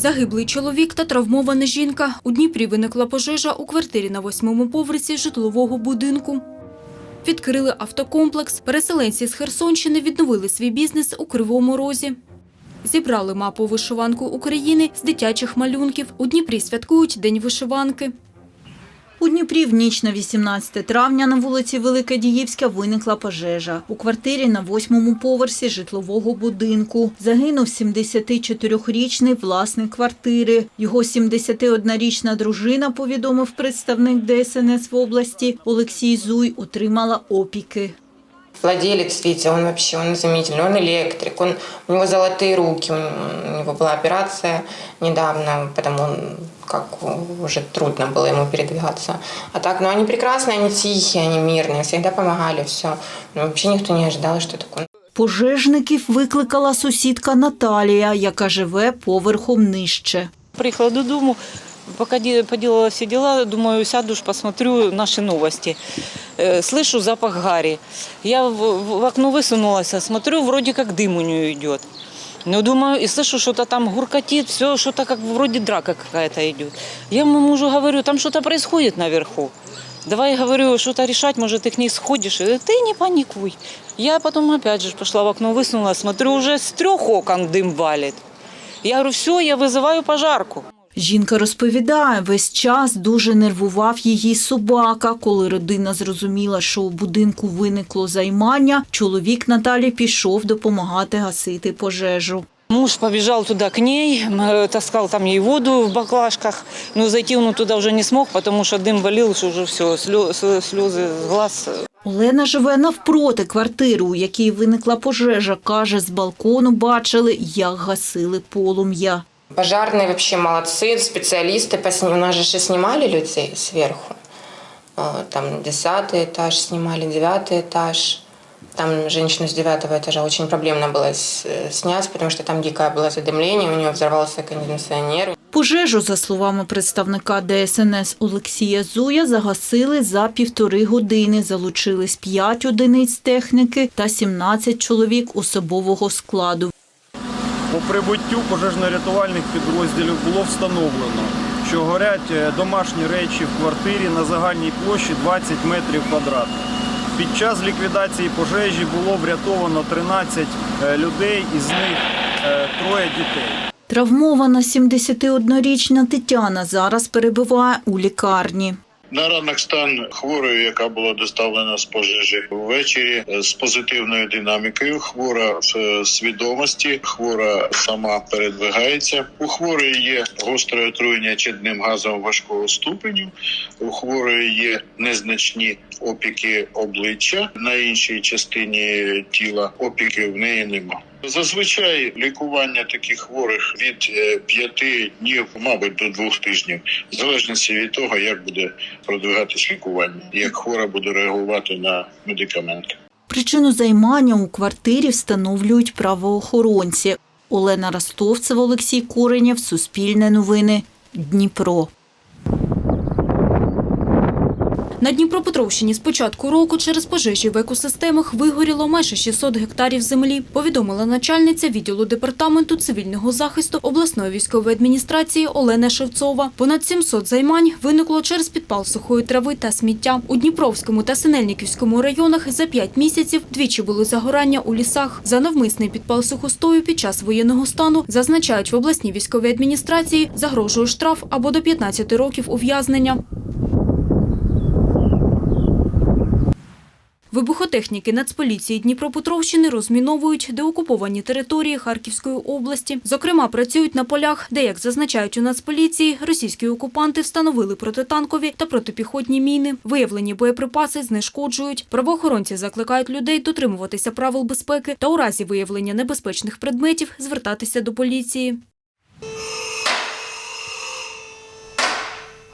Загиблий чоловік та травмована жінка. У Дніпрі виникла пожежа у квартирі на восьмому поверсі житлового будинку. Відкрили автокомплекс. Переселенці з Херсонщини відновили свій бізнес у Кривому Розі. Зібрали мапу вишиванку України з дитячих малюнків. У Дніпрі святкують День вишиванки. У Дніпрі в ніч на 18 травня на вулиці Велика Діївська виникла пожежа. У квартирі на восьмому поверсі житлового будинку. Загинув 74-річний власник квартири. Його 71-річна дружина, повідомив представник ДСНС в області Олексій Зуй, отримала опіки. Владелец, видите, он вообще, он изумительный, он электрик, он, у него золотые руки, он- у него была операция недавно, потому как уже трудно было ему передвигаться. А так, ну они прекрасные, они тихие, они мирные, всегда помогали, все. Ну, вообще никто не ожидал, что такое. Пожежників викликала сусідка Наталія, яка живе поверхом нижче. Приехала додому, пока де- поделала все дела, думаю, сяду ж, посмотрю наши новости. Э, Слышу запах гари. Я в, в окно высунулась, смотрю, вроде как дым у нее идет. Ну, думаю, и слышу, что-то там гуркотит, все, что-то как вроде драка какая-то идет. Я моему мужу говорю, там что-то происходит наверху. Давай, говорю, что-то решать, может, ты к ней сходишь. Э, Ты не паникуй. Я потом опять же пошла в окно, высунула, смотрю, уже с трех окон дым валит. Я говорю, все, я вызываю пожарку. Жінка розповідає, весь час дуже нервував її собака. Коли родина зрозуміла, що у будинку виникло займання, чоловік Наталі пішов допомагати гасити пожежу. Муж побежал туда к ней, м, э, таскал там ей воду в баклажках, но зайти он туда уже не смог, потому что дым валил, что уже все, слезы с глаз. Олена живе навпроти квартири, у якій виникла пожежа. Каже, з балкону бачили, як гасили полум'я. Пожарные вообще молодцы, специалисты. Посни- У нас же ще снимали людей сверху. А, Там десятый этаж снимали, девятый этаж. Там женщину с девятого этажа очень проблемно было с- э, снять, потому что там дикое было задымление, у нее взорвался кондиционер. Пожежу, за словами представника ДСНС Олексія Зуя, загасили за півтори години. Залучились 5 одиниць техніки та 17 чоловік особового складу. По прибуттю пожежно-рятувальних підрозділів було встановлено, що горять е, домашні речі в квартирі на загальній площі 20 метрів квадратних. Під час ліквідації пожежі було врятовано 13 е, людей, із них е, троє дітей. Травмована 71-річна Тетяна зараз перебуває у лікарні. На ранок стан хворої, яка була доставлена з пожежі ввечері е, з позитивною динамікою. Хвора в е, свідомості, хвора сама передвигається. У хворої є гостре отруєння чадним газом важкого ступеню. У хворої є незначні опіки обличчя на іншій частині тіла. Опіків в неї нема. Зазвичай лікування таких хворих від е, п'яти днів, мабуть, до двох тижнів, в залежності від того, як буде продвигатись лікування, як хвора буде реагувати на медикаменти. Причину займання у квартирі встановлюють правоохоронці. Олена Ростовцева, Олексій Куренєв, Суспільне новини, Дніпро. На Дніпропетровщині з початку року через пожежі в екосистемах вигоріло майже 600 гектарів землі, повідомила начальниця відділу департаменту цивільного захисту обласної військової адміністрації Олена Шевцова. Понад 700 займань виникло через підпал сухої трави та сміття. У Дніпровському та Синельниківському районах за 5 місяців двічі були загорання у лісах. За навмисний підпал сухостою під час воєнного стану, зазначають в обласній військовій адміністрації, загрожує штраф або до 15 років ув'язнення. Вибухотехніки Нацполіції Дніпропетровщини розміновують деокуповані території Харківської області. Зокрема, працюють на полях, де, як зазначають у Нацполіції, російські окупанти встановили протитанкові та протипіхотні міни. Виявлені боєприпаси знешкоджують. Правоохоронці закликають людей дотримуватися правил безпеки та у разі виявлення небезпечних предметів звертатися до поліції.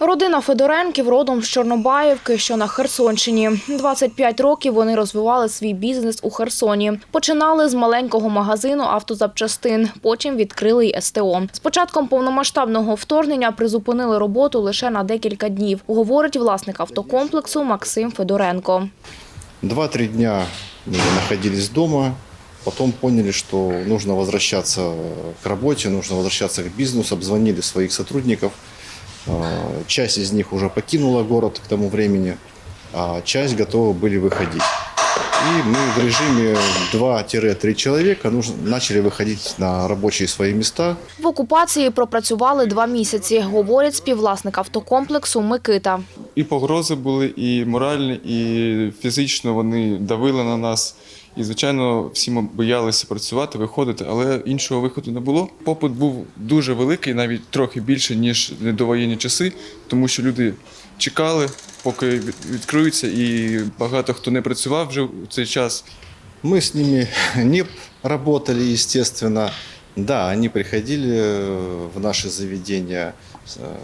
Родина Федоренків родом з Чорнобаївки, що на Херсонщині. 25 років вони розвивали свій бізнес у Херсоні. Починали з маленького магазину автозапчастин, потім відкрили й СТО. З початком повномасштабного вторгнення призупинили роботу лише на декілька днів, говорить власник автокомплексу Максим Федоренко. Два-три дня мы находились дома, Потом поняли, что нужно возвращаться к работе, нужно возвращаться к бизнесу, обзвонили своих сотрудников. А, Часть из них уже покинула город к тому времени, а часть готовы были выходить. И мы в режиме 2-3 человека нужно, начали выходить на рабочие свои места. В окупації пропрацювали два місяці, говорить співвласник автокомплексу Микита. І погрози були, і моральні, і фізично вони давили на нас. І, звичайно, всі ми боялися працювати, виходити, але іншого виходу не було. Попит був дуже великий, навіть трохи більше, ніж в недовоєнні часи, тому що люди чекали, поки від- відкриються, і багато хто не працював вже у цей час. Мы с ними не работали, естественно. Да, они приходили э, в наши заведения. Э,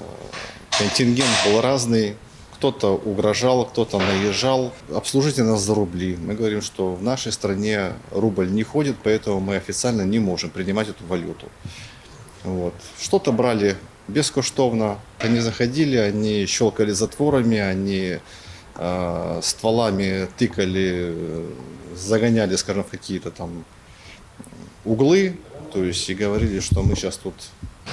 Контингент был разный. Кто-то угрожал, кто-то наезжал. Обслужите нас за рубли. Мы говорим, что в нашей стране рубль не ходит, поэтому мы официально не можем принимать эту валюту. Вот. Что-то брали бескоштовно. Они заходили, они щелкали затворами, они э, стволами тыкали, загоняли, скажем, в какие-то там углы, то есть и говорили, что мы сейчас тут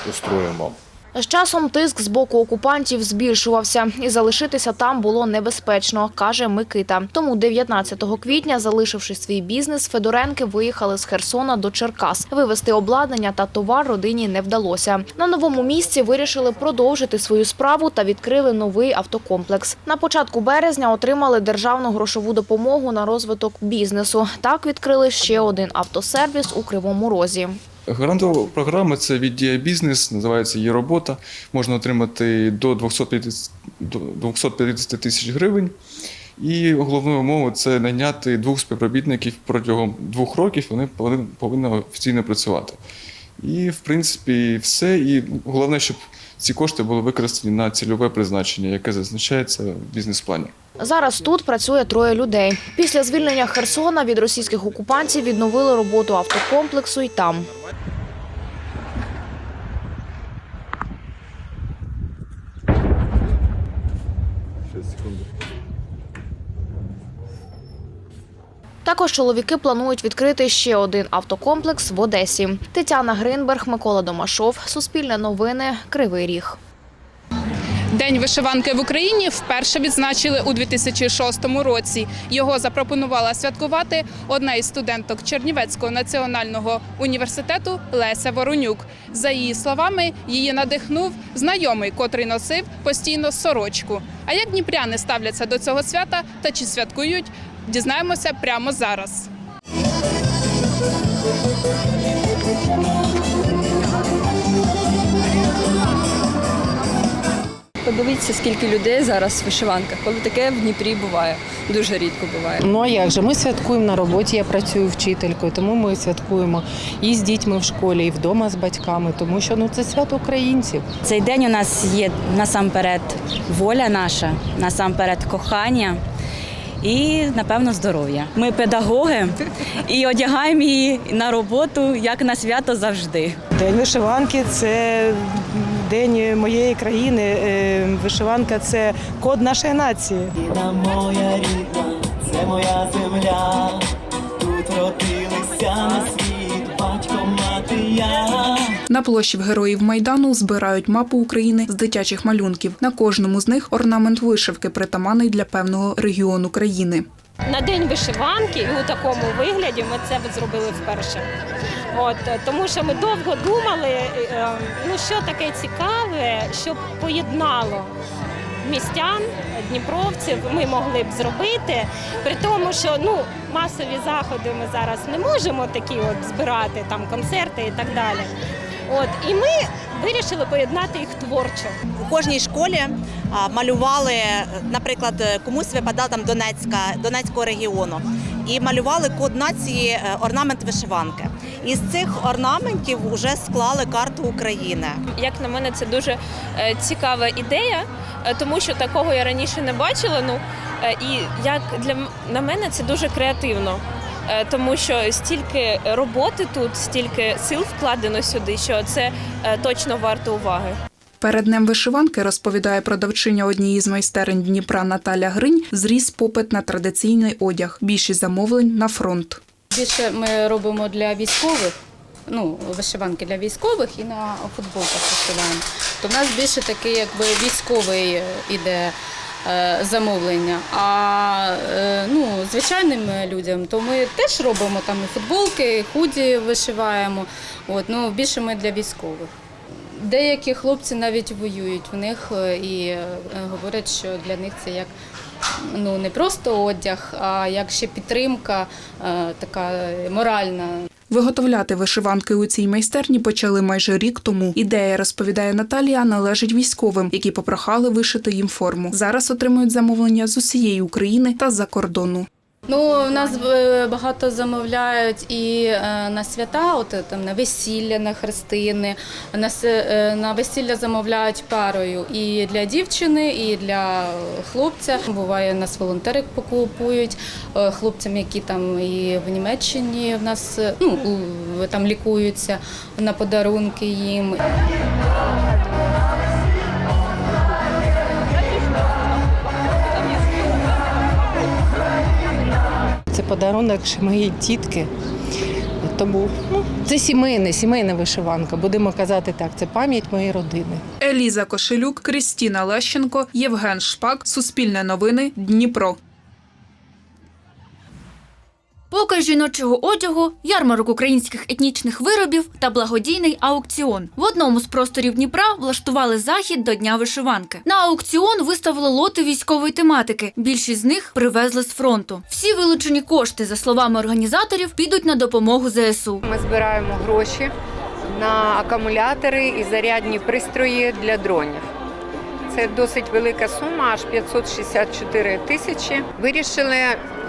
устроим вам. З часом тиск з боку окупантів збільшувався, і залишитися там було небезпечно, каже Микита. Тому 19 квітня, залишивши свій бізнес, Федоренки виїхали з Херсона до Черкас. Вивезти обладнання та товар родині не вдалося. На новому місці вирішили продовжити свою справу та відкрили новий автокомплекс. На початку березня отримали державну грошову допомогу на розвиток бізнесу. Так відкрили ще один автосервіс у Кривому Розі. Грантова програма це від Дія Бізнес, називається її робота. Можна отримати до 250 до 250 тисяч гривень. І головною умовою це найняти двох співробітників протягом двох років. Вони повинні офіційно працювати. І, в принципі, все. І головне, щоб ці кошти були використані на цільове призначення, яке зазначається в бізнес-плані. Зараз тут працює троє людей. Після звільнення Херсона від російських окупантів відновили роботу автокомплексу й там. Також чоловіки планують відкрити ще один автокомплекс в Одесі. Тетяна Гринберг, Микола Домашов, Суспільне новини, Кривий Ріг. День вишиванки в Україні вперше відзначили у 2006 році. Його запропонувала святкувати одна із студенток Чернівецького національного університету Леся Воронюк. За її словами, її надихнув знайомий, котрий носив постійно сорочку. А як дніпряни ставляться до цього свята та чи святкують, дізнаємося прямо зараз. Подивіться, скільки людей зараз в вишиванках, коли таке в Дніпрі буває. Дуже рідко буває. Ну а як же? Ми святкуємо на роботі. Я працюю вчителькою, тому ми святкуємо і з дітьми в школі, і вдома з батьками, тому що ну це свято українців. Цей день у нас є насамперед воля наша, насамперед кохання. І напевно здоров'я. Ми педагоги і одягаємо її на роботу як на свято завжди. День вишиванки це день моєї країни. Е, Вишиванка це код нашої нації. Рідна моя рідна, це моя земля. Тут родилися на світ, батько, мати я. На площі в героїв Майдану збирають мапу України з дитячих малюнків. На кожному з них орнамент вишивки, притаманний для певного регіону країни. На день вишиванки і у такому вигляді ми це зробили вперше. От тому, що ми довго думали, е, ну що таке цікаве, що поєднало містян, дніпровців. Ми могли б зробити, при тому, що ну масові заходи ми зараз не можемо такі от збирати, там концерти і так далі. От і ми вирішили поєднати їх творчо. У кожній школі малювали, наприклад, комусь випадала там Донецька, Донецького регіону, і малювали код нації е, орнамент вишиванки. Із цих орнаментів вже склали карту України. Як на мене, це дуже е, цікава ідея, е, тому що такого я раніше не бачила. Ну і як для на мене це дуже креативно. Е, Тому що стільки роботи тут, стільки сил вкладено сюди, що це е, точно варто уваги. Перед днем вишиванки, розповідає продавчиня однієї з майстерень Дніпра Наталя Гринь, зріс попит на традиційний одяг. Більшість замовлень на фронт. Більше ми робимо для військових, ну, вишиванки для військових і на футболках вишиваємо. То в нас більше такий якби військовий іде замовлення. А е, ну, звичайним людям, то ми теж робимо там і футболки, і худі вишиваємо. От, ну, більше ми для військових. Деякі хлопці навіть воюють в них е, і е, говорять, що для них це як ну не просто одяг, а як ще підтримка, е, така моральна. Виготовляти вишиванки у цій майстерні почали майже рік тому. Ідея, розповідає Наталія, належить військовим, які попрохали вишити їм форму. Зараз отримують замовлення з усієї України та з-за кордону. Ну, у нас е, багато замовляють і е, на свята, от е, там на весілля, на хрестини. На, на весілля замовляють парою і для дівчини, і для хлопця. Буває, нас волонтери покупують хлопцям, які там і в Німеччині в нас ну, там лікуються на подарунки їм. Це подарунок ще моєї тітки. Тому ну, це сімейне, сімейна вишиванка. Будемо казати так, це пам'ять моєї родини. Еліза Кошелюк, Крістіна Лещенко, Євген Шпак, Суспільне новини, Дніпро. Показ жіночого одягу, ярмарок українських етнічних виробів та благодійний аукціон. В одному з просторів Дніпра влаштували захід до Дня вишиванки. На аукціон виставили лоти військової тематики. Більшість з них привезли з фронту. Всі вилучені кошти, за словами організаторів, підуть на допомогу ЗСУ. Ми збираємо гроші на акумулятори і зарядні пристрої для дронів. Це досить велика сума, аж 564 тисячі. Вирішили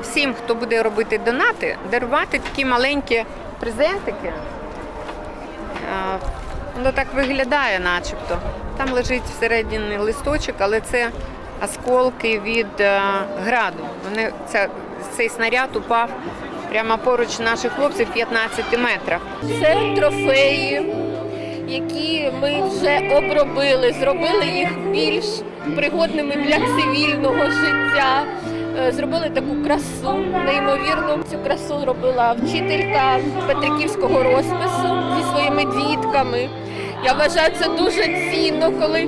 всім, хто буде робити донати, дарувати такі маленькі презентики. Е, Воно так виглядає, начебто. Там лежить всередині листочок, але це осколки від е, граду. Вони, ця, цей снаряд упав прямо поруч наших хлопців в 15 метрах. Це трофеї, які ми вже обробили, зробили їх більш пригодними для цивільного життя. Е, Зробили таку красу, неймовірну. Цю красу робила вчителька Петриківського розпису зі своїми дітками. Я вважаю, це дуже цінно, коли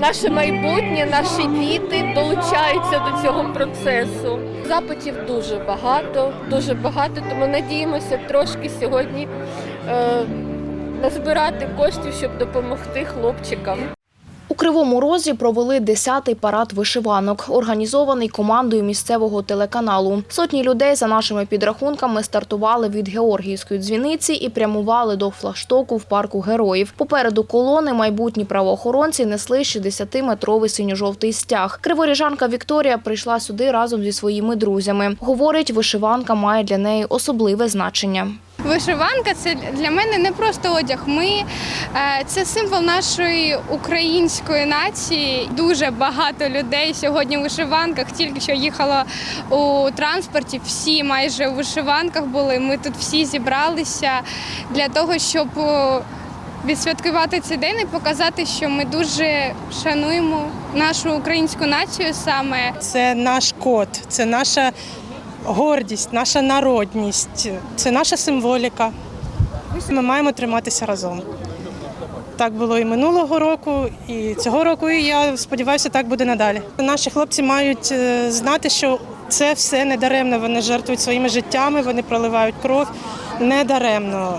наше майбутнє, наші діти долучаються до цього процесу. Запитів дуже багато, дуже багато, тому надіємося трошки сьогодні е, назбирати коштів, щоб допомогти хлопчикам. Кривому Розі провели 10-й парад вишиванок, організований командою місцевого телеканалу. Сотні людей за нашими підрахунками стартували від Георгіївської дзвіниці і прямували до флагштоку в парку героїв. Попереду колони майбутні правоохоронці несли 60-метровий синьо-жовтий стяг. Криворіжанка Вікторія прийшла сюди разом зі своїми друзями. Говорить, вишиванка має для неї особливе значення. Вишиванка це для мене не просто одяг. Ми е, це символ нашої української нації. Дуже багато людей сьогодні в вишиванках. Тільки що їхала у транспорті. Всі майже у вишиванках були. Ми тут всі зібралися для того, щоб відсвяткувати цей день і показати, що ми дуже шануємо нашу українську націю саме. Це наш код, це наша гордість, наша народність, це наша символіка. Ми маємо триматися разом. Так було і минулого року, і цього року, і я сподіваюся, так буде надалі. Наші хлопці мають е, знати, що це все не даремно. Вони жертвують своїми життями, вони проливають кров не даремно.